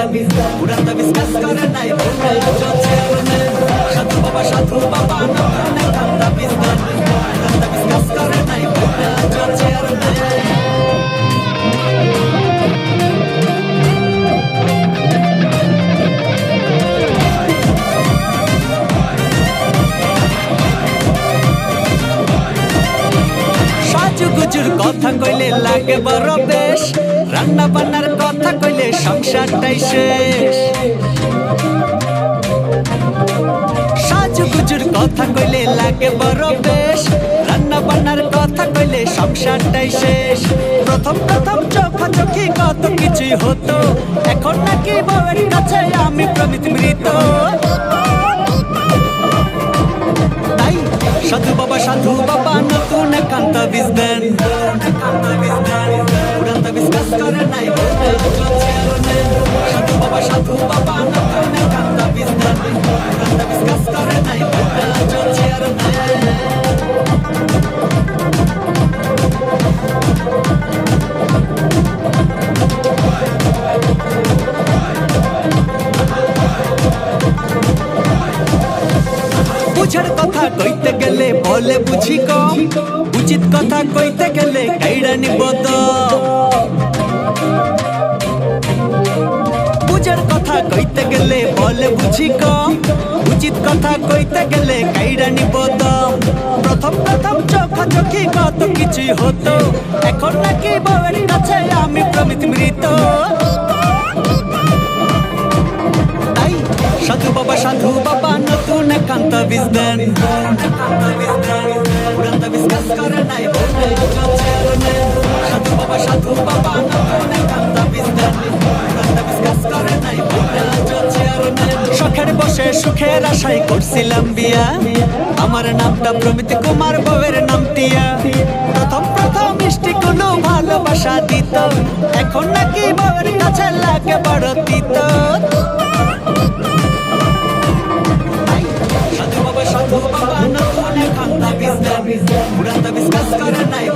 উড়ান তাবিজ কাজ করে নাই ভুলে চলছে সাধু বাবা সাধু বাবা নতুন খান তাবিজ গান উড়ান তাবিজ কাজ করে নাই ভুলে সাজুগুজুর কথা কইলে লাগে বড় বেশ। রান্না বান্নার কথা কইলে সংসারটাই শেষ। সাজুগুজুর কথা কইলে লাগে বড় বেশ। রান্না বান্নার কথা কইলে সংসারটাই শেষ। প্রথম প্রথম চোখাচোখি কত কিছুই হতো। এখন নাকি বউয়ের কাছে আমি প্রমিত মৃত। tu ne canta vizden. বুঝার কথা কইতে গেলে বলে বুঝি কম। উচিত কথা কইতে গেলে কাইড়া নিবদ বুঝার কথা কইতে গেলে বলে বুঝি কম। উচিত কথা কইতে গেলে কাইড়া নিবদ প্রথম প্রথম চোখা চোখি কত কিছুই হতো। এখন নাকি বউয়ের কাছে আমি প্রমিত মৃত। চলছে রনে। শখের বসে সুখের আশায় করছিলাম বিয়া। আমার নামটা প্রমিত কুমার বউয়ের নাম টিয়া। প্রথম প্রথম মিষ্টি কোনো ভালোবাসা দিত। এখন নাকি বউয়ের কাছে লাগে বড় তিত। bizden Burada biz kaskara nay